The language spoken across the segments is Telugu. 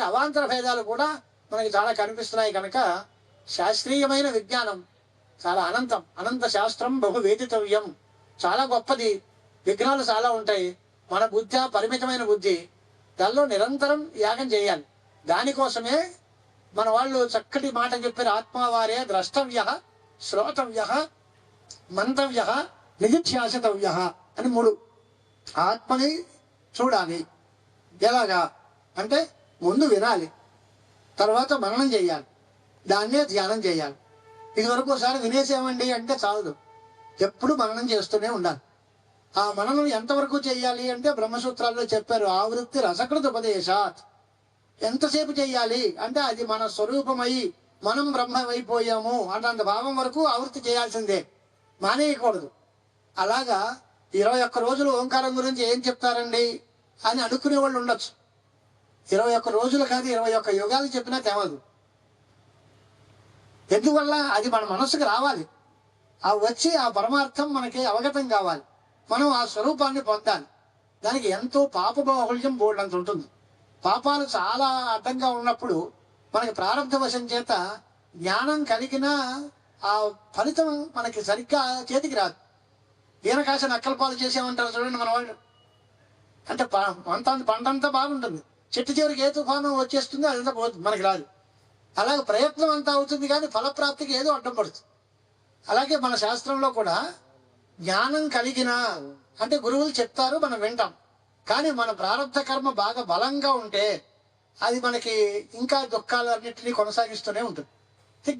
అందుకని అవాంతర భేదాలు కూడా మనకి చాలా కనిపిస్తున్నాయి కనుక శాస్త్రీయమైన విజ్ఞానం చాలా అనంతం. అనంత శాస్త్రం బహు వేదితవ్యం. చాలా గొప్పది. విఘ్నాలు చాలా ఉంటాయి. మన బుద్ధి పరిమితమైన బుద్ధి దానిలో నిరంతరం యాగం చేయాలి. దానికోసమే మన వాళ్ళు చక్కటి మాట చెప్పారు ఆత్మవారే ద్రష్టవ్య శ్రోతవ్య మంతవ్య నిధిధ్యాసితవ్య అని మూడు. ఆత్మని చూడాలి. ఎలాగా? అంటే ముందు వినాలి. తర్వాత మననం చేయాలి. దాన్నే ధ్యానం చేయాలి. ఇది వరకు ఒకసారి వినేసేమండి అంటే చాలదు. ఎప్పుడు మననం చేస్తూనే ఉండాలి. ఆ మననం ఎంతవరకు చేయాలి అంటే బ్రహ్మసూత్రాల్లో చెప్పారు ఆవృత్తి రసకృత ఉపదేశాత్. ఎంతసేపు చేయాలి అంటే అది మన స్వరూపమై మనం బ్రహ్మమైపోయాము అన్నంత భావం వరకు ఆవృత్తి చేయాల్సిందే. మానేయకూడదు. అలాగా ఇరవై ఒక్క రోజులు ఓంకారం గురించి ఏం చెప్తారండి? అని అనుకునే వాళ్ళు ఉండొచ్చు. ఇరవై ఒక్క రోజులు కాదు ఇరవై ఒక్క యుగాలు చెప్పినా తెవదు ఎందువల్ల? అది మన మనసుకు రావాలి. ఆ వచ్చి ఆ పరమార్థం మనకి అవగతం కావాలి. మనం ఆ స్వరూపాన్ని పొందాలి. దానికి ఎంతో పాప బాహుళ్యం బోర్డంత ఉంటుంది. పాపాలు చాలా అడ్డంగా ఉన్నప్పుడు మనకి ప్రారంభవశం చేత జ్ఞానం కలిగిన ఆ ఫలితం మనకి సరిగ్గా చేతికి రాదు. ఈనకాశ నక్కలపాలు చేసేమంటారు చూడండి మన వాళ్ళు అంటే పంట పంటంతా బాగుంటుంది. చెట్టు చివరికి ఏ తుఫాను వచ్చేస్తుందో అదంతా పోతుంది మనకి రాదు. అలాగే ప్రయత్నం అంతా అవుతుంది కానీ ఫలప్రాప్తికి ఏదో అడ్డం పడుతుంది. అలాగే మన శాస్త్రంలో కూడా జ్ఞానం కలిగిన అంటే గురువులు చెప్తారు మనం వింటాం. కానీ మన ప్రారంభ కర్మ బాగా బలంగా ఉంటే అది మనకి ఇంకా దుఃఖాలు అన్నింటినీ కొనసాగిస్తూనే ఉంటుంది.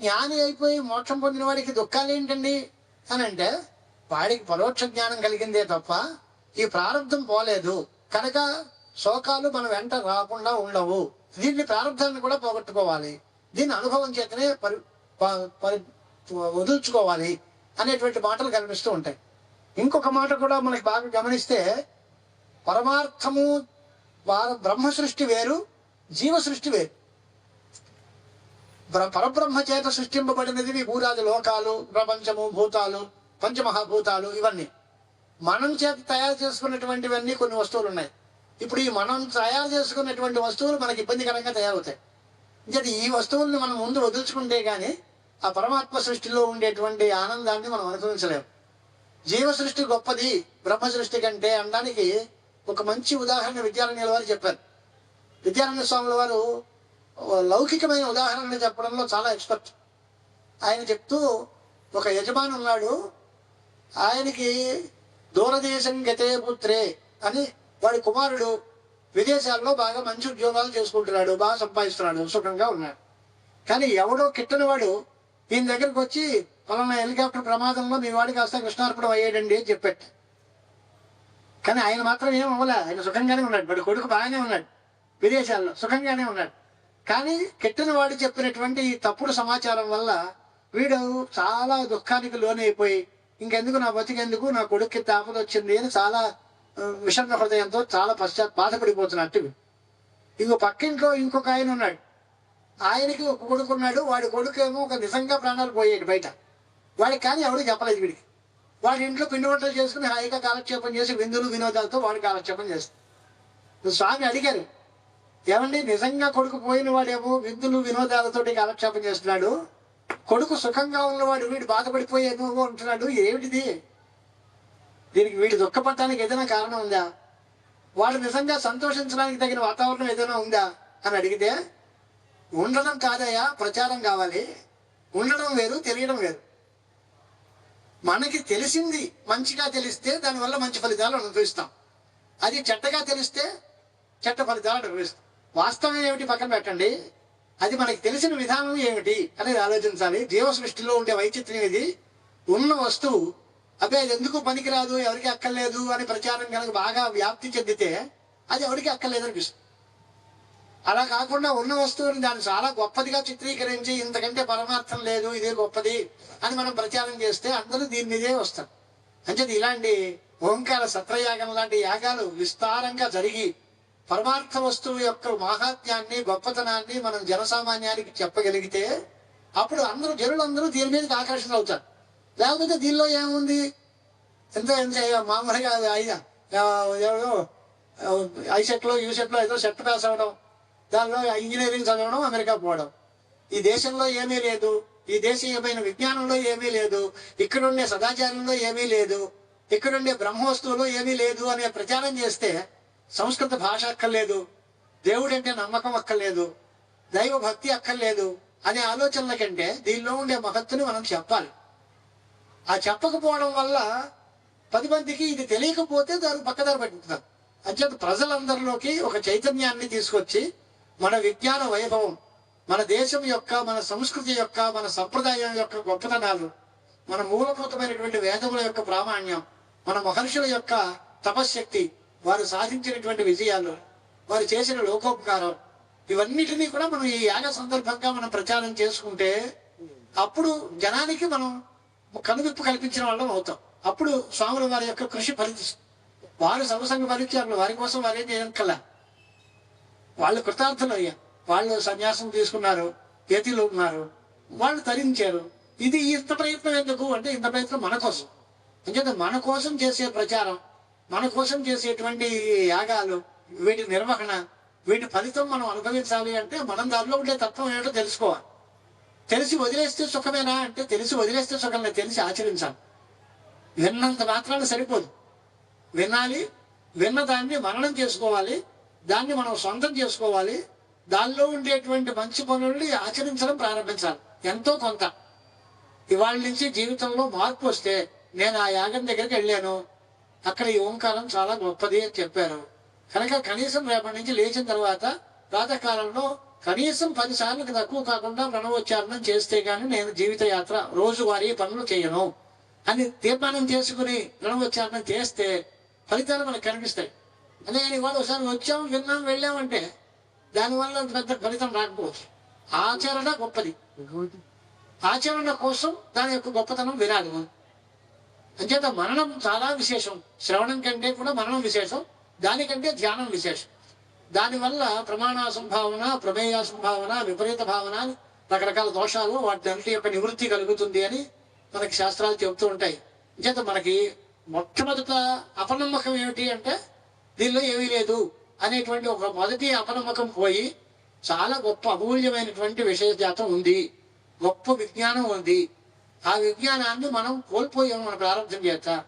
జ్ఞాని అయిపోయి మోక్షం పొందిన వాడికి దుఃఖాలు ఏంటండి అని అంటే వాడికి పరోక్ష జ్ఞానం కలిగిందే తప్ప ఈ ప్రారంభం పోలేదు. కనుక శోకాలు మన వెంట రాకుండా ఉండవు. దీన్ని ప్రారంభాన్ని కూడా పోగొట్టుకోవాలి. దీన్ని అనుభవం చేతనే పరి పరి వదులుచుకోవాలి అనేటువంటి మాటలు కనిపిస్తూ ఉంటాయి. ఇంకొక మాట కూడా మనకి బాగా గమనిస్తే పరమార్థము బ్రహ్మ సృష్టి వేరు జీవ సృష్టి వేరు. బ్ర- పరబ్రహ్మ చేత సృష్టింపబడినది భూరాజు లోకాలు ప్రపంచము భూతాలు పంచమహాభూతాలు ఇవన్నీ. మనం చేత తయారు చేసుకున్నటువంటివన్నీ కొన్ని వస్తువులు ఉన్నాయి ఇప్పుడు ఈ మనం తయారు చేసుకున్నటువంటి వస్తువులు మనకి ఇబ్బందికరంగా తయారవుతాయి. ఇంకా ఈ వస్తువుల్ని మనం ముందు వదులుచుకుంటే కానీ ఆ పరమాత్మ సృష్టిలో ఉండేటువంటి ఆనందాన్ని మనం అనుభవించలేము జీవ సృష్టి గొప్పది బ్రహ్మ సృష్టి కంటే అనడానికి ఒక మంచి ఉదాహరణ విద్యారణ్యుల వారు చెప్పారు. విద్యారణ్య స్వాముల వారు లౌకికమైన ఉదాహరణ చెప్పడంలో చాలా ఎక్స్పర్ట్. ఆయన చెప్తూ ఒక యజమాని ఉన్నాడు ఆయనకి దూరదేశం గతే పుత్రే అని వాడి కుమారుడు విదేశాల్లో బాగా మంచి ఉద్యోగాలు చేసుకుంటున్నాడు బాగా సంపాదిస్తున్నాడు సుఖంగా ఉన్నాడు. కానీ ఎవడో కిట్టని వాడు ఈయన దగ్గరకు వచ్చి పలానా హెలికాప్టర్ ప్రమాదంలో మీ వాడి కాస్త కృష్ణార్పణం అయ్యాడండి అని చెప్పాడు. కానీ ఆయన మాత్రం ఏం అవ్వలే. ఆయన సుఖంగానే ఉన్నాడు. వాడి కొడుకు బాగానే ఉన్నాడు. విదేశాల్లో సుఖంగానే ఉన్నాడు. కానీ కెట్టిన వాడు చెప్పినటువంటి ఈ తప్పుడు సమాచారం వల్ల వీడు చాలా దుఃఖానికి లోనైపోయి ఇంకెందుకు నా బతికెందుకు? నా కొడుక్కి తాపద వచ్చింది అని చాలా విషమ హృదయంతో చాలా పశ్చాత్ బాధపడిపోతున్నట్టు. ఇంకో పక్కింట్లో ఇంకొక ఆయన ఉన్నాడు. ఆయనకి ఒక కొడుకు ఉన్నాడు. వాడి కొడుకు ఏమో ఒక నిజంగా ప్రాణాలు పోయాడు బయట. వాడికి కానీ ఎవడు చెప్పలేదు వీడికి. వాడి ఇంట్లో పిండి వంటలు చేసుకుని హాయిగా కాలక్షేపం చేసి విందులు వినోదాలతో వాడు కాలక్షేపం చేస్తాడు. స్వామి అడిగారు ఏమండి నిజంగా కొడుకు పోయిన వాడేమో విందులు వినోదాలతోటి కాలక్షేపం చేస్తున్నాడు. కొడుకు సుఖంగా ఉన్నవాడు వీడు బాధపడిపోయేమో ఉంటున్నాడు ఏమిటిది? దీనికి వీళ్ళు దుఃఖపడటానికి ఏదైనా కారణం ఉందా? వాడు నిజంగా సంతోషించడానికి తగిన వాతావరణం ఏదైనా ఉందా? అని అడిగితే ఉండడం కాదయ్యా ప్రచారం కావాలి. ఉండడం వేరు తెలియడం వేరు. మనకి తెలిసింది మంచిగా తెలిస్తే దానివల్ల మంచి ఫలితాలు అనుభవిస్తాం. అది చెట్టగా తెలిస్తే చెట్ట ఫలితాలు అనుభవిస్తాం. వాస్తవం ఏమిటి పక్కన పెట్టండి? అది మనకి తెలిసిన విధానం ఏమిటి అనేది ఆలోచించాలి. జీవ సృష్టిలో ఉండే వైచిత్ర్యం ఇది ఉన్న వస్తువు అదే అది ఎందుకు పనికిరాదు? ఎవరికి అక్కర్లేదు అని ప్రచారం కనుక బాగా వ్యాప్తి చెందితే అది ఎవరికి అక్కర్లేదు అనిపిస్తుంది. అలా కాకుండా ఉన్న వస్తువుని దాన్ని చాలా గొప్పదిగా చిత్రీకరించి ఇంతకంటే పరమార్థం లేదు ఇదే గొప్పది అని మనం ప్రచారం చేస్తే అందరూ దీని మీదే వస్తారు. అంటే ఇలాంటి ఓంకార సత్రయాగం లాంటి యాగాలు విస్తారంగా జరిగి పరమార్థ వస్తువు యొక్క మాహాత్యాన్ని గొప్పతనాన్ని మనం జనసామాన్యానికి చెప్పగలిగితే అప్పుడు అందరూ జనులందరూ దీని మీదకి ఆకర్షణ అవుతారు లేకపోతే దీనిలో ఏముంది? ఎంతో ఎంత మామూలుగా ఐ- ఆ, ఏదో ఐ సెట్లో యూ సెట్లో ఏదో సెట్ పాస్ అవ్వడం దానిలో ఇంజనీరింగ్ చదవడం అమెరికా పోవడం. ఈ దేశంలో ఏమీ లేదు. ఈ దేశీయమైన విజ్ఞానంలో ఏమీ లేదు. ఇక్కడుండే సదాచారంలో ఏమీ లేదు. ఇక్కడుండే బ్రహ్మవస్తువులో ఏమీ లేదు అనే ప్రచారం చేస్తే సంస్కృత భాష అక్కర్లేదు. దేవుడంటే నమ్మకం అక్కర్లేదు. దైవ భక్తి అక్కర్లేదు అనే ఆలోచనల కంటే దీనిలో ఉండే మహత్తుని మనం చెప్పాలి. ఆ చెప్పకపోవడం వల్ల పది మందికి ఇది తెలియకపోతే దాన్ని పక్కదారి పెట్టుకుంటారు అంచేత ప్రజలందరిలోకి ఒక చైతన్యాన్ని తీసుకొచ్చి మన విజ్ఞాన వైభవం మన దేశం యొక్క మన సంస్కృతి యొక్క మన సంప్రదాయం యొక్క గొప్పతనాలు మన మూలభూతమైనటువంటి వేదముల యొక్క ప్రామాణ్యం మన మహర్షుల యొక్క తపశ్శక్తి వారు సాధించినటువంటి విజయాలు వారు చేసిన లోకోపకారం ఇవన్నిటినీ కూడా మనం ఈ యాగ సందర్భంగా మనం ప్రచారం చేసుకుంటే అప్పుడు జనానికి మనం కనువిప్పు కల్పించిన వాళ్ళం అవుతాం. అప్పుడు స్వాముల వారి యొక్క కృషి ఫలిస్తుంది వారు సమసంగ ఫలించారు వారి కోసం వారేం చేయక్కల వాళ్ళు కృతార్థులు అయ్యారు. వాళ్ళు సన్యాసం తీసుకున్నారు యతిలో ఉన్నారు వాళ్ళు తరించారు. ఇది ఇంత ప్రయత్నం ఎందుకు? అంటే ఇంత ప్రయత్నం మన కోసం. అంచేత మన కోసం చేసే ప్రచారం మన కోసం చేసేటువంటి యాగాలు వీటి నిర్వహణ వీటి ఫలితం మనం అనుభవించాలి అంటే మనం దానిలో ఉండే తత్వం ఏంటో తెలుసుకోవాలి. తెలిసి వదిలేస్తే సుఖమేనా అంటే తెలిసి వదిలేస్తే సుఖం లేదు తెలిసి ఆచరించాలి. విన్నంత మాత్రాన సరిపోదు. వినాలి విన్న దాన్ని మననం చేసుకోవాలి దాన్ని మనం సొంతం చేసుకోవాలి దానిలో ఉండేటువంటి మంచి పనుల్ని ఆచరించడం ప్రారంభించాలి. ఎంతో కొంత. ఇవాళ నుంచి జీవితంలో మార్పు వస్తే నేను ఆ యాగం దగ్గరికి వెళ్ళాను. అక్కడ ఈ ఓంకారం చాలా గొప్పది అని చెప్పారు. కనుక కనీసం రేపటి నుంచి లేచిన తర్వాత ప్రాతకాలంలో కనీసం పది సార్లకు తక్కువ కాకుండా ప్రణవోచ్చారణం చేస్తే గాని నేను జీవిత యాత్ర రోజువారీ పనులు చేయను అని తీర్మానం చేసుకుని ప్రణవోచ్చారణం చేస్తే ఫలితాలు మనకు కనిపిస్తాయి. అదే ఇవాళ ఒకసారి వచ్చాం విన్నాం వెళ్ళామంటే దానివల్ల పెద్ద ఫలితం రాకపోవచ్చు. ఆచరణ గొప్పది. ఆచరణ కోసం దాని యొక్క గొప్పతనం విరాదు అంచేత మరణం చాలా విశేషం. శ్రవణం కంటే కూడా మరణం విశేషం దానికంటే ధ్యానం విశేషం. దానివల్ల ప్రమాణ సంభావన ప్రమేయ సంభావన విపరీత భావన రకరకాల దోషాలు వాటి యొక్క నివృత్తి కలుగుతుంది అని మనకి శాస్త్రాలు చెబుతూ ఉంటాయి. చేత మనకి మొట్టమొదట అపనమ్మకం ఏమిటి అంటే దీనిలో ఏమీ లేదు అనేటువంటి ఒక మొదటి అపనమ్మకం పోయి చాలా గొప్ప అమూల్యమైనటువంటి విషయ జాతం ఉంది. గొప్ప విజ్ఞానం ఉంది. ఆ విజ్ఞానాన్ని మనం కోల్పోయాము మన ప్రారంభం చేత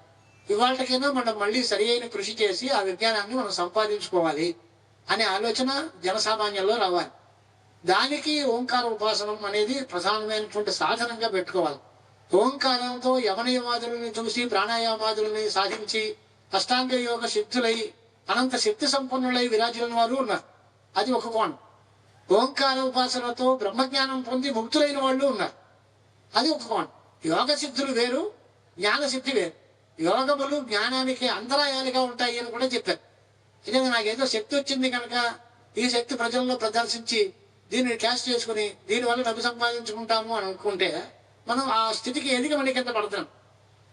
ఇవాళకైనా మనం మళ్ళీ సరి అయిన కృషి చేసి ఆ విజ్ఞానాన్ని మనం సంపాదించుకోవాలి. అనే ఆలోచన జనసామాన్యంలో రావాలి. దానికి ఓంకార ఉపాసనం అనేది ప్రధానమైనటువంటి సాధనంగా పెట్టుకోవాలి. ఓంకారంతో యమనయమాదులని చూసి ప్రాణాయామాదులని సాధించి అష్టాంగ యోగ శక్తులై అనంత శక్తి సంపన్నులై విరాజిల్లిన వారు ఉన్నారు. అది ఒక కోణం. ఓంకార ఉపాసనతో బ్రహ్మజ్ఞానం పొంది ముక్తులైన వాళ్ళు ఉన్నారు. అది ఒక కోణం. యోగ సిద్ధులు వేరు జ్ఞాన సిద్ధి వేరు. యోగములు జ్ఞానానికి అంతరాయాలుగా ఉంటాయి అని కూడా చెప్పారు. ఇదే నాకేదో శక్తి వచ్చింది కనుక ఈ శక్తి ప్రజల్లో ప్రదర్శించి దీన్ని క్యాష్ చేసుకుని దీనివల్ల డబ్బు సంపాదించుకుంటాము అని అనుకుంటే మనం ఆ స్థితికి ఎదిగి మన కింద పడతాం.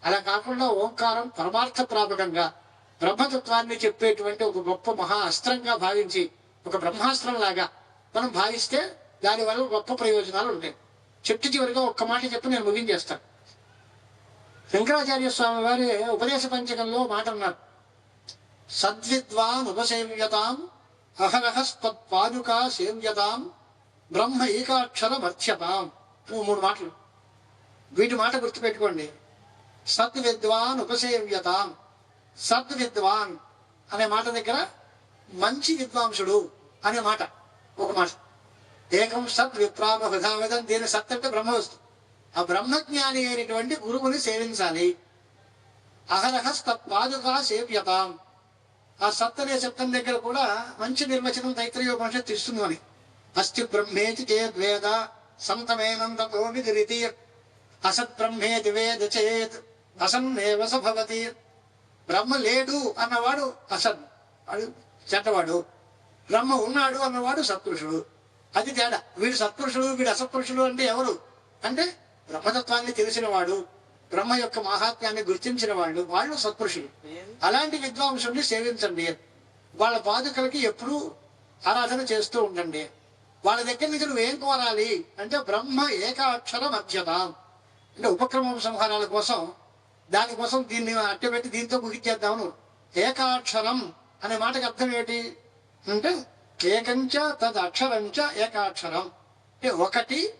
అలా కాకుండా ఓంకారం పరమార్థ ప్రాపకంగా బ్రహ్మతత్వాన్ని చెప్పేటువంటి ఒక గొప్ప మహా అస్త్రంగా భావించి ఒక బ్రహ్మాస్త్రం లాగా మనం భావిస్తే దానివల్ల గొప్ప ప్రయోజనాలు ఉంటాయి. చెట్టు చివరిగా ఒక్క మాట చెప్పి నేను ముగించేస్తాను. శంకరాచార్య స్వామి వారి ఉపదేశ పంచకంలో మాట అన్నారు. సద్విద్వాన్ ఉపసేవ్యతాం అహరహస్పత్పాదుకా సేవ్యతాం బ్రహ్మ ఏకాక్షర మర్చ్యతాం ఓ మూడు మాటలు. వీటి మాట గుర్తుపెట్టుకోండి. సద్విద్వాన్ ఉపసేవ్యతాం. సద్విద్వాన్ అనే మాట దగ్గర మంచి విద్వాంసుడు అనే మాట ఒక మాట. ఏకం సత్ విప్రామ హృదావేదం దీని సత్ అంటే బ్రహ్మ వస్తుంది ఆ బ్రహ్మజ్ఞాని అయినటువంటి గురువుని సేవించాలి. అహరహ పాదుగా సేవ్యతాం. ఆ సత్ శబ్దం దగ్గర కూడా మంచి నిర్వచనం తైత్రయోపనిషత్తు ఇస్తుంది అని అస్తి బ్రహ్మేతి చేద్వేద సంతమేనంతతో విదిరితి. అసత్ బ్రహ్మేతి వేద చేత్ అసన్నేవ స భవతి బ్రహ్మ లేడు అన్నవాడు అసన్. వాడు చెడ్డవాడు. బ్రహ్మ ఉన్నాడు అన్నవాడు సత్పురుషుడు. అది తేడా. వీడు సత్పురుషుడు వీడు అసత్పురుషుడు అంటే ఎవరు? అంటే బ్రహ్మతత్వాన్ని తెలిసిన వాడు. బ్రహ్మ యొక్క మహాత్మ్యాన్ని గుర్తించిన వాడు వాళ్ళు సత్పురుషులు. అలాంటి విద్వాంసుల్ని సేవించండి. వాళ్ళ పాదుకలకి ఎప్పుడూ ఆరాధన చేస్తూ ఉండండి. వాళ్ళ దగ్గర నుంచి నువ్వు ఏం కోరాలి? అంటే బ్రహ్మ ఏకాక్షర మధ్యత. అంటే ఉపక్రమ సంహారాల కోసం దానికోసం దీన్ని అట్టబెట్టి దీంతో ముగించేద్దాము ఏకాక్షరం అనే మాటకి అర్థం ఏంటి? అంటే ఏకంచ తద్ అక్షరంచ ఏకాక్షరం. అంటే ఒకటి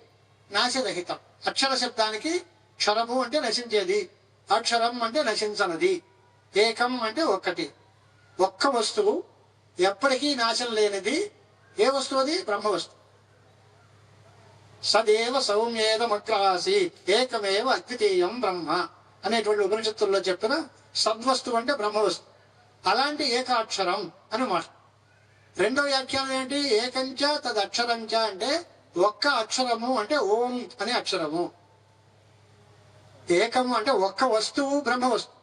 నాశరహితం. అక్షర శబ్దానికి క్షరము అంటే నశించేది అక్షరం అంటే నశించనది ఏకం అంటే ఒక్కటి. ఒక్క వస్తువు ఎప్పటికీ నాశనం లేనిది ఏ వస్తువు అది? బ్రహ్మ వస్తువు సదేవ సౌమ్యేదమగ్రాసి ఏకమేవ అద్వితీయం బ్రహ్మ అనేటువంటి ఉపనిషత్తుల్లో చెప్పిన సద్వస్తువు అంటే బ్రహ్మవస్తు అలాంటి ఏకాక్షరం అని మాట. రెండో వ్యాఖ్యానం ఏంటి? ఏకంచ తదక్షరంచ అంటే ఒక్క అక్షరము అంటే ఓం అనే అక్షరము. ఏకము అంటే ఒక్క వస్తువు బ్రహ్మ వస్తువు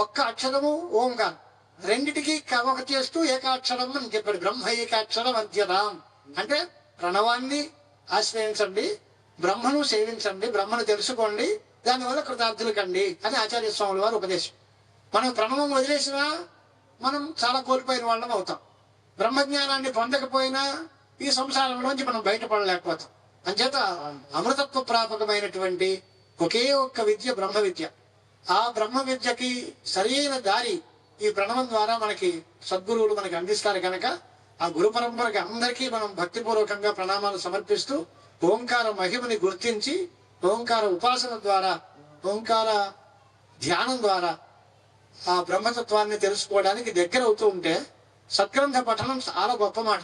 ఒక్క అక్షరము ఓంకారం. రెండిటికి కవక చేస్తూ ఏకాక్షరం అని చెప్పాడు. బ్రహ్మ ఏకాక్షరం అద్యతాం అంటే ప్రణవాన్ని ఆశ్రయించండి బ్రహ్మను సేవించండి బ్రహ్మను తెలుసుకోండి దానివల్ల కృతార్థులు కండి అని ఆచార్య స్వాముల వారు ఉపదేశం. మనం ప్రణవం వదిలేసినా మనం చాలా కోల్పోయిన వాళ్ళం అవుతాం. బ్రహ్మజ్ఞానాన్ని పొందకపోయినా ఈ సంసారంలోంచి మనం బయటపడలేకపోతాం. అంచేత అమృతత్వ ప్రాపకమైనటువంటి ఒకే ఒక్క విద్య బ్రహ్మ విద్య. ఆ బ్రహ్మ విద్యకి సరైన దారి ఈ ప్రణవం ద్వారా మనకి సద్గురువులు మనకి అందిస్తారు కనుక ఆ గురు పరంపరకి అందరికీ మనం భక్తిపూర్వకంగా ప్రణామాలు సమర్పిస్తూ ఓంకార మహిమని గుర్తించి ఓంకార ఉపాసన ద్వారా ఓంకార ధ్యానం ద్వారా ఆ బ్రహ్మతత్వాన్ని తెలుసుకోవడానికి దగ్గర అవుతూ ఉంటే సద్గ్రంథ పఠనం చాలా గొప్ప మాట.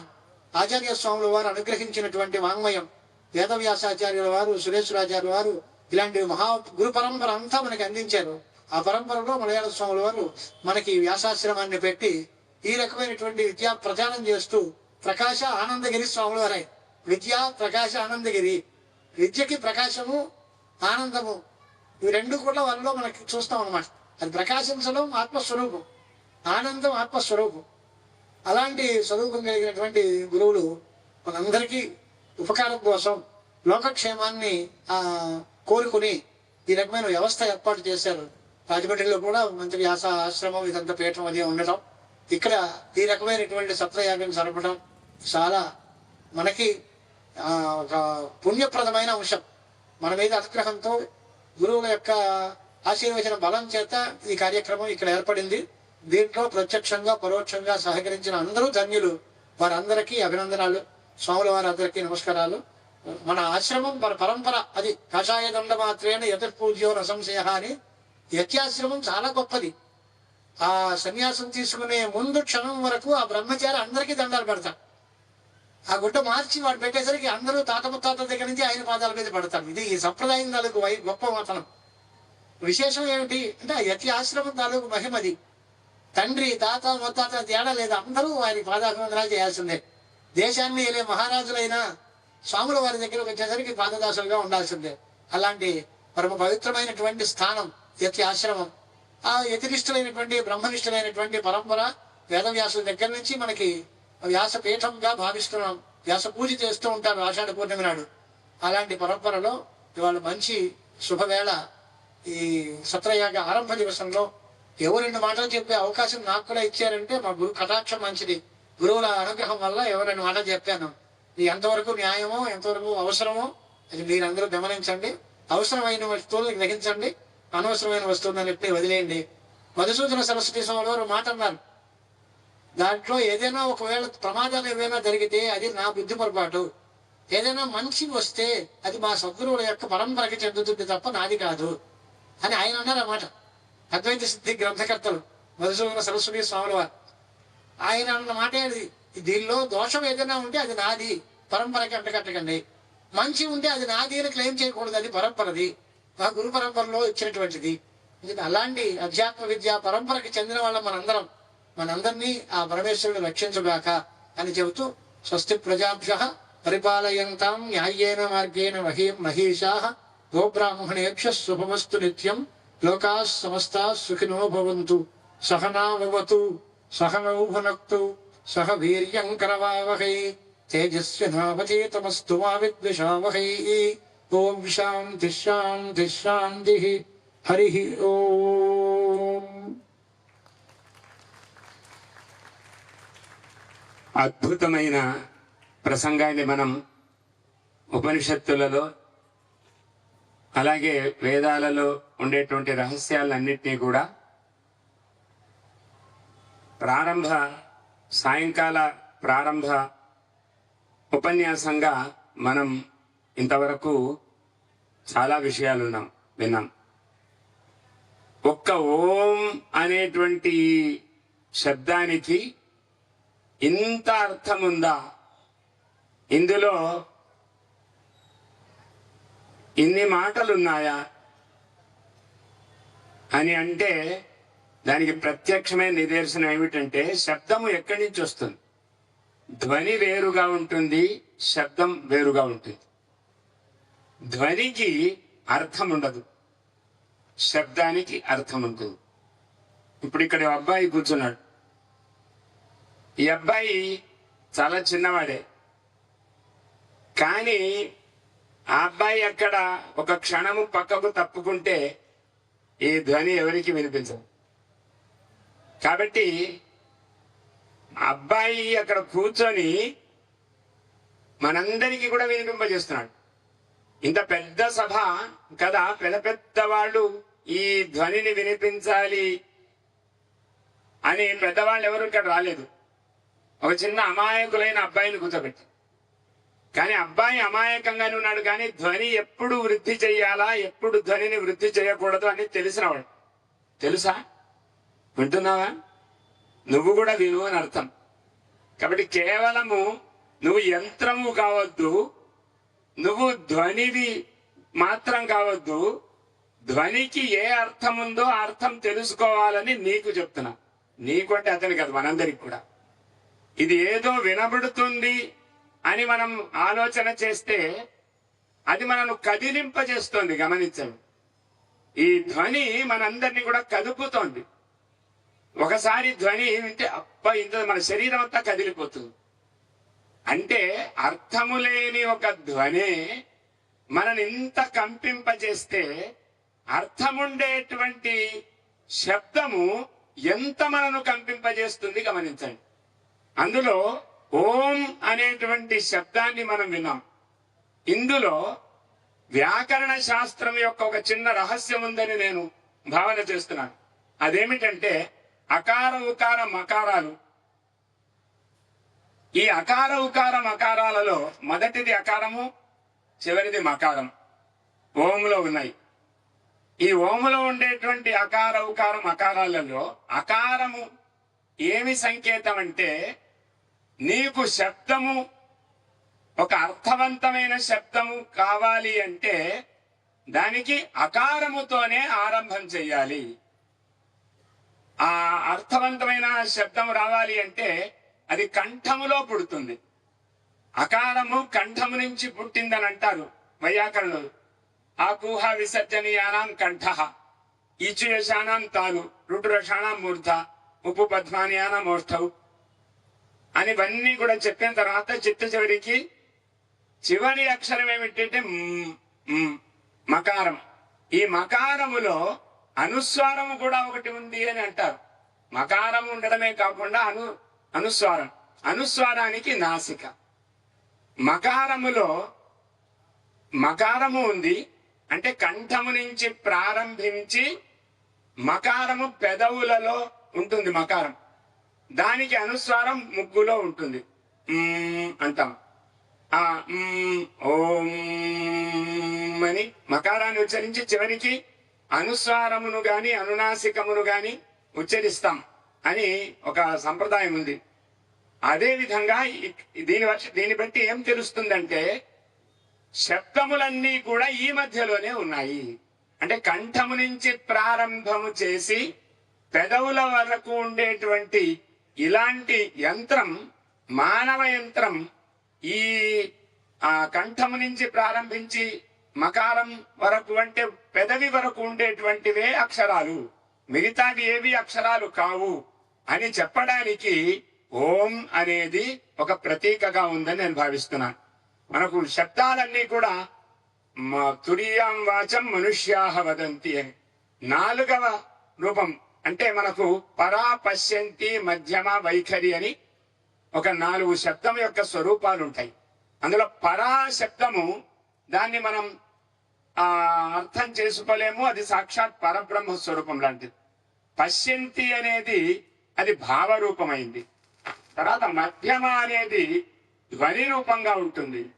ఆచార్య స్వాముల వారు అనుగ్రహించినటువంటి వాంగ్మయం. వేదవ్యాసాచార్యుల వారు సురేశ్వరాచార్యుల వారు ఇలాంటి మహా గురు పరంపర అంతా మనకి అందించారు. ఆ పరంపరలో మలయాళ స్వాముల వారు మనకి వ్యాసాశ్రమాన్ని పెట్టి ఈ రకమైనటువంటి విద్యా ప్రచారం చేస్తూ ప్రకాశ ఆనందగిరి స్వాముల వారే. విద్య ప్రకాశ ఆనందగిరి. విద్యకి ప్రకాశము ఆనందము. ఇవి రెండు కూడా వాళ్ళలో మనకి చూస్తాం అనమాట అది ప్రకాశించడం ఆత్మస్వరూపం. ఆనందం ఆత్మస్వరూపం. అలాంటి స్వరూపం కలిగినటువంటి గురువులు మనందరికీ ఉపకారం కోసం లోకక్షేమాన్ని ఆ కోరుకుని ఈ రకమైన వ్యవస్థ ఏర్పాటు చేశారు. రాజమండ్రిలో కూడా మంచి వ్యాస ఆశ్రమం ఇదంతా పీఠం అది ఉండటం. ఇక్కడ ఈ రకమైనటువంటి సత్రయాగం జరపడం చాలా మనకి ఒక పుణ్యప్రదమైన అంశం. మన మీద అనుగ్రహంతో గురువుల యొక్క ఆశీర్వచన బలం చేత ఈ కార్యక్రమం ఇక్కడ ఏర్పడింది. దీంట్లో ప్రత్యక్షంగా పరోక్షంగా సహకరించిన అందరూ ధన్యులు. వారందరికీ అభినందనాలు. స్వాముల వారందరికీ నమస్కారాలు. మన ఆశ్రమం మన పరంపర అది కషాయ దండ మాత్రేన యతపూజ్యో రసంశయ అని యత్యాశ్రమం చాలా గొప్పది. ఆ సన్యాసం తీసుకునే ముందు క్షణం వరకు ఆ బ్రహ్మచారి అందరికీ దండాలు పెడతారు ఆ గుడ్డ మార్చి వాడు పెట్టేసరికి అందరూ తాత ముత్తాత దగ్గర నుంచి ఆయన పాదాల మీద పడతారు. ఇది ఈ సంప్రదాయం తాలూకు వై గొప్ప మతనం విశేషం ఏమిటి అంటే ఆ యతి ఆశ్రమం తాలూకు మహిమది తండ్రి తాత ముత్తాత తేడా లేదు. అందరూ ఆయన పాదాభివందనాలు చేయాల్సిందే. దేశాన్ని వెళ్ళే మహారాజులైనా స్వాముల వారి దగ్గరకు వచ్చేసరికి పాదదాసులుగా ఉండాల్సిందే. అలాంటి పరమ పవిత్రమైనటువంటి స్థానం యతి ఆశ్రమం ఆ యతినిష్ఠులైనటువంటి బ్రహ్మనిష్ఠులైనటువంటి పరంపర వేదవ్యాసుల దగ్గర నుంచి మనకి వ్యాస పీఠంగా భావిస్తున్నాం. వ్యాస పూజ చేస్తూ ఉంటారు ఆషాఢ పూర్ణిమ నాడు. అలాంటి పరంపరలో ఇవాళ మంచి శుభవేళ ఈ సత్రయాగ ఆరంభ దివసంలో ఎవరు రెండు మాటలు చెప్పే అవకాశం నాకు కూడా ఇచ్చారంటే మా గురు కటాక్షం మంచిది. గురువుల అనుగ్రహం వల్ల ఎవరైనా మాట చెప్పాను. ఇది ఎంతవరకు న్యాయమో ఎంతవరకు అవసరమో అది మీరందరూ గమనించండి. అవసరమైన వస్తువులను గ్రహించండి. అనవసరమైన వస్తువులను చెప్పి వదిలేయండి. మధుసూదన సరస్వతి స్వామి వారు మాట అన్నారు. దాంట్లో ఏదైనా ఒకవేళ ప్రమాదాలు ఏవైనా జరిగితే అది నా బుద్ధి పొరపాటు. ఏదైనా మంచి వస్తే అది మా సద్గురువుల యొక్క పరంపరకి చెందుతుంది తప్ప నాది కాదు అని ఆయన అన్నారు అన్నమాట అద్వైత సిద్ధి గ్రంథకర్తలు మధుసూదన సరస్వతి స్వాముల వారు. ఆయన అన్న మాట అది. దీనిలో దోషం ఏదైనా ఉంటే అది నాది. పరంపరకి అంటకట్టకండి మంచి ఉంటే అది నాది అని క్లెయిమ్ చేయకూడదు. అది పరంపరది. మా గురు పరంపరలో ఇచ్చినటువంటిది. ఇది అలాంటి అధ్యాత్మ విద్య పరంపరకి చెందిన వాళ్ళం మనందరం. మనందరినీ ఆ పరమేశ్వరుడు రక్షించుగాక అని చెబుతూ స్వస్తి ప్రజాభ్య పరిపాలయంతాం న్యాయేన మార్గేణ మహీ మహీషా గోబ్రాహ్మణేభ్య శుభమస్తు నిత్యం లోకా సమస్త సుఖినో భవంతు. సహనావతు సహనౌ భునక్తు. సహ వీర్యం కరవావహై తేజస్వినావచేతమస్తు మా విద్విషావహై. ఓం శాంతి శాంతి శాంతి. హరి ఓం. అద్భుతమైన ప్రసంగాన్ని మనం ఉపనిషత్తులలో అలాగే వేదాలలో ఉండేటువంటి రహస్యాలన్నింటినీ కూడా ప్రారంభ సాయంకాల ప్రారంభ ఉపన్యాసంగా మనం ఇంతవరకు చాలా విషయాలు ఉన్నాం విన్నాం. ఒక్క ఓం అనేటువంటి శబ్దానికి ఇంత అర్థం ఉందా ఇందులో ఇన్ని మాటలున్నాయా? అని అంటే దానికి ప్రత్యక్షమైన నిదర్శనం ఏమిటంటే శబ్దము ఎక్కడి నుంచి వస్తుంది? ధ్వని వేరుగా ఉంటుంది శబ్దం వేరుగా ఉంటుంది. ధ్వనికి అర్థం ఉండదు. శబ్దానికి అర్థం ఉంటుంది. ఇప్పుడు ఇక్కడ అబ్బాయి కూర్చున్నాడు. ఈ అబ్బాయి చాలా చిన్నవాడే. కానీ ఆ అబ్బాయి అక్కడ ఒక క్షణము పక్కకు తప్పుకుంటే ఈ ధ్వని ఎవరికి వినిపించదు? కాబట్టి అబ్బాయి అక్కడ కూర్చొని మనందరికీ కూడా వినిపింపజేస్తున్నాడు. ఇంత పెద్ద సభ కదా పెద్ద పెద్ద వాళ్ళు ఈ ధ్వనిని వినిపించాలి అని పెద్దవాళ్ళు ఎవరు ఇక్కడ రాలేదు. ఒక చిన్న అమాయకులైన అబ్బాయిని కూర్చోబెట్టి కానీ అబ్బాయి అమాయకంగానే ఉన్నాడు కానీ ధ్వని ఎప్పుడు వృద్ధి చెయ్యాలా ఎప్పుడు ధ్వనిని వృద్ధి చేయకూడదు అని తెలిసినవాడు తెలుసా? వింటున్నావా? నువ్వు కూడా విను అని అర్థం. కాబట్టి కేవలము నువ్వు యంత్రము కావద్దు నువ్వు ధ్వనివి మాత్రం కావద్దు ధ్వనికి ఏ అర్థం ఉందో అర్థం తెలుసుకోవాలని నీకు చెప్తున్నా. నీకు అంటే అతని కాదు మనందరికి కూడా. ఇది ఏదో వినబడుతుంది అని మనం ఆలోచన చేస్తే అది మనను కదిలింపజేస్తోంది గమనించండి. ఈ ధ్వని మనందరినీ కూడా కదుపుతోంది. ఒకసారి ధ్వని వింటే అప్ప ఇంత మన శరీరం అంతా కదిలిపోతుంది. అంటే అర్థము లేని ఒక ధ్వని మనని ఇంత కంపింపజేస్తే అర్థముండేటువంటి శబ్దము ఎంత మనను కంపింపజేస్తుంది గమనించండి. అందులో ఓం అనేటువంటి శబ్దాన్ని మనం విన్నాం. ఇందులో వ్యాకరణ శాస్త్రం యొక్క ఒక చిన్న రహస్యం ఉందని నేను భావన చేస్తున్నాను. అదేమిటంటే అకార ఉకార మకారాలు. ఈ అకార ఉకార మకారాలలో మొదటిది అకారము చివరిది మకారం. ఓంలో ఉన్నాయి. ఈ ఓములో ఉండేటువంటి అకార ఉకార మకారాలలో అకారము ఏమి సంకేతం అంటే నీకు శబ్దము ఒక అర్థవంతమైన శబ్దము కావాలి అంటే దానికి అకారముతోనే ఆరంభం చెయ్యాలి. అర్థవంతమైన శబ్దం రావాలి అంటే అది కంఠములో పుడుతుంది. అకారము కంఠము నుంచి పుట్టిందని అంటారు వైయాకరణులు. ఆకూహ విసర్జనీయానాం కంఠ ఈచుయశానాం తాను రుటురషాణం మూర్ధ ఉప్పు పద్మానియానం ఓష్ఠవు అని ఇవన్నీ కూడా చెప్పిన తర్వాత చిట్ట చివరికి చివరి అక్షరం ఏమిటంటే మకారం. ఈ మకారములో అనుస్వారము కూడా ఒకటి ఉంది అని అంటారు. మకారం ఉండడమే కాకుండా అను అనుస్వారం అనుస్వారానికి నాసిక. మకారములో మకారము ఉంది అంటే కంఠము నుంచి ప్రారంభించి మకారము పెదవులలో ఉంటుంది మకారం. దానికి అనుస్వారం ముగ్గులో ఉంటుంది. అంటాం. ఆ ఓం అని మకారాన్ని ఉచ్చరించి చివరికి అనుస్వారమును గాని అనునాసికమును గాని ఉచ్చరిస్తాం అని ఒక సంప్రదాయం ఉంది. అదేవిధంగా దీని దీన్ని బట్టి ఏం తెలుస్తుందంటే శబ్దములన్నీ కూడా ఈ మధ్యలోనే ఉన్నాయి. అంటే కంఠము నుంచి ప్రారంభము చేసి పెదవుల వరకు ఉండేటువంటి ఇలాంటి యంత్రం మానవ యంత్రం ఈ ఆ కంఠము నుంచి ప్రారంభించి మకారం వరకు అంటే పెదవి వరకు ఉండేటువంటివే అక్షరాలు. మిగతావి ఏవి అక్షరాలు కావు అని చెప్పడానికి ఓం అనేది ఒక ప్రతీకగా ఉందని నేను భావిస్తున్నాను మనకు శబ్దాలన్నీ కూడా మా తురియాం వాచం మనుష్యాహ వదంతి అని. నాలుగవ రూపం అంటే మనకు పరా పశ్యంతి మధ్యమ వైఖరి అని ఒక నాలుగు శబ్దం యొక్క స్వరూపాలు ఉంటాయి అందులో పరా శబ్దము దాన్ని మనం ఆ అర్థం చేసుకోలేము. అది సాక్షాత్ పరబ్రహ్మ స్వరూపం లాంటిది. పశ్యంతి అనేది అది భావరూపమైంది. తర్వాత మధ్యమ అనేది ధ్వని రూపంగా ఉంటుంది.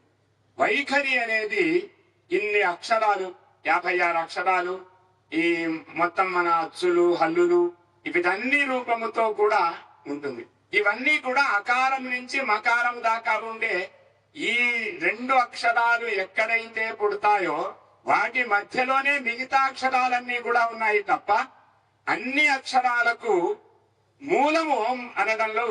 వైఖరి అనేది ఇన్ని అక్షరాలు యాభై ఆరు అక్షరాలు ఈ మొత్తం మన అచ్చులు హల్లులు వీటన్ని రూపముతో కూడా ఉంటుంది. ఇవన్నీ కూడా అకారం నుంచి మకారం దాకా ఉండే ఈ రెండు అక్షరాలు ఎక్కడైతే పుడతాయో వాటి మధ్యలోనే మిగతా అక్షరాలన్నీ కూడా ఉన్నాయి తప్ప అన్ని అక్షరాలకు మూలము ఓం అనడంలో